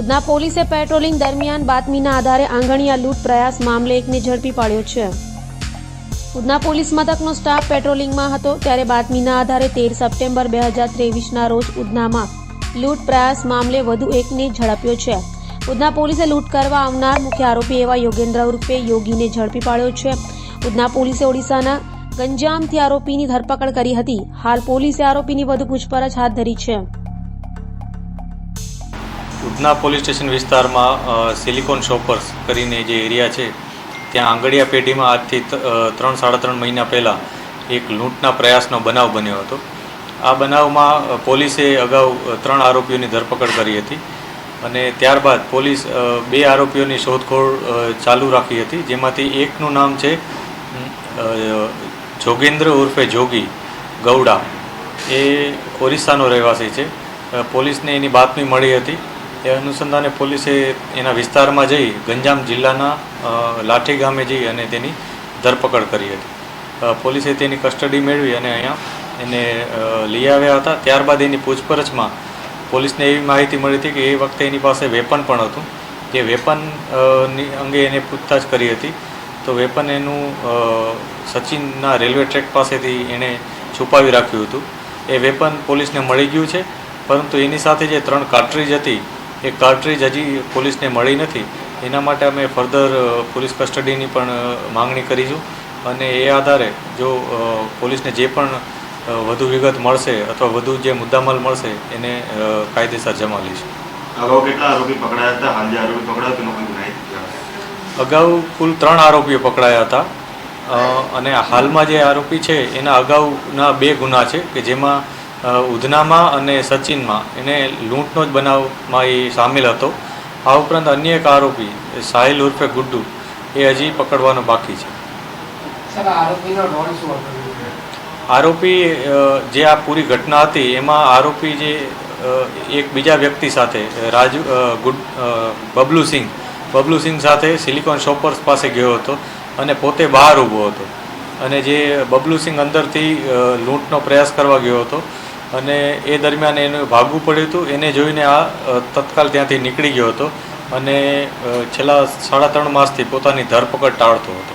ઉધના પોલીસે પેટ્રોલિંગ દરમિયાન બાતમીના આધારે આંગણિયા લૂંટ પ્રયાસ મામલે એકને ઝડપી પાડ્યો છે. ઉધના પોલીસ મથકનો સ્ટાફ પેટ્રોલિંગમાં હતો ત્યારે બાતમીના આધારે તેર સપ્ટેમ્બર બે હજાર ત્રેવીસના રોજ ઉધનામાં લૂંટ પ્રયાસ મામલે વધુ એકને ઝડપ્યો છે. ઉધના પોલીસે લૂંટ કરવા આવનાર મુખ્ય આરોપી એવા યોગેન્દ્ર ઉર્ફે યોગીને ઝડપી પાડ્યો છે. ઉધના પોલીસે ઓડિશાના ગંજામથી આરોપીની ધરપકડ કરી હતી. હાલ પોલીસે આરોપીની વધુ પૂછપરછ હાથ ધરી છે. ઉધના પોલીસ સ્ટેશન વિસ્તારમાં સિલિકોન શોપર્સ કરીને જે એરિયા છે, ત્યાં આંગળીયા પેઢીમાં આજથી ત્રણ, સાડા ત્રણ મહિના પહેલાં એક લૂંટના પ્રયાસનો બનાવ બન્યો હતો. આ બનાવમાં પોલીસે અગાઉ ત્રણ આરોપીઓની ધરપકડ કરી હતી અને ત્યારબાદ પોલીસ બે આરોપીઓની શોધખોળ ચાલુ રાખી હતી, જેમાંથી એકનું નામ છે જોગેન્દ્ર ઉર્ફે જોગી ગૌડા. એ ઓરિસ્સાનો રહેવાસી છે. પોલીસને એની બાતમી મળી હતી. એ અનુસંધાને પોલીસે એના વિસ્તારમાં જઈ ગંજામ જિલ્લાના લાઠી ગામે જઈ અને તેની ધરપકડ કરી હતી. પોલીસે તેની કસ્ટડી મેળવી અને અહીંયા એને લઈ આવ્યા હતા. ત્યારબાદ એની પૂછપરછમાં પોલીસને એવી માહિતી મળી હતી કે એ વખતે એની પાસે વેપન પણ હતું. જે વેપનની અંગે એને પૂછતાછ કરી હતી. તો વેપન એનું સચિનના રેલવે ટ્રેક પાસેથી એણે છુપાવી રાખ્યું હતું. એ વેપન પોલીસને મળી ગયું છે. પરંતુ એની સાથે જે ત્રણ કાર્ટ્રીજ હતી એ કાર્ટ્રીજ હજી પોલીસને મળી નથી. એના માટે અમે ફર્ધર પોલીસ કસ્ટડીની પણ માંગણી કરીશું. અને એ આધારે જો પોલીસને જે પણ વધુ વિગત મળશે અથવા વધુ જે મુદ્દામાલ મળશે એને કાયદેસર જમા લઈશું. અગાઉ કેટલા આરોપી પકડાયા હતા? હાલ જે આરોપી પકડાયા તેનો કોઈ ગુનાહિત અગાઉ કુલ ત્રણ આરોપીઓ પકડાયા હતા. અને હાલમાં જે આરોપી છે એના અગાઉના બે ગુના છે કે જેમાં ઉધનામાં અને સચિનમાં. એને લૂંટનો જ બનાવમાં એ સામેલ હતો. આ ઉપરાંત અન્ય એક આરોપી સાહિલ ઉર્ફે ગુડ્ડુ એ હજી પકડવાનો બાકી છે. આરોપી જે આ પૂરી ઘટના હતી એમાં આરોપી જે એક બીજા વ્યક્તિ સાથે રાજુ ગુડ બબલુસિંહ બબલુ સિંહ બબલુ સિંહ સાથે સિલિકોન શોપર્સ પાસે ગયો હતો અને પોતે બહાર ઊભો હતો. અને જે બબલુસિંહ અંદરથી લૂંટનો પ્રયાસ કરવા ગયો હતો અને એ દરમિયાન એને ભાગવું પડ્યું હતું. એને જોઈને આ તત્કાલ ત્યાંથી નીકળી ગયો હતો અને છેલ્લા સાડા ત્રણ માસથી પોતાની ધરપકડ ટાળતો હતો.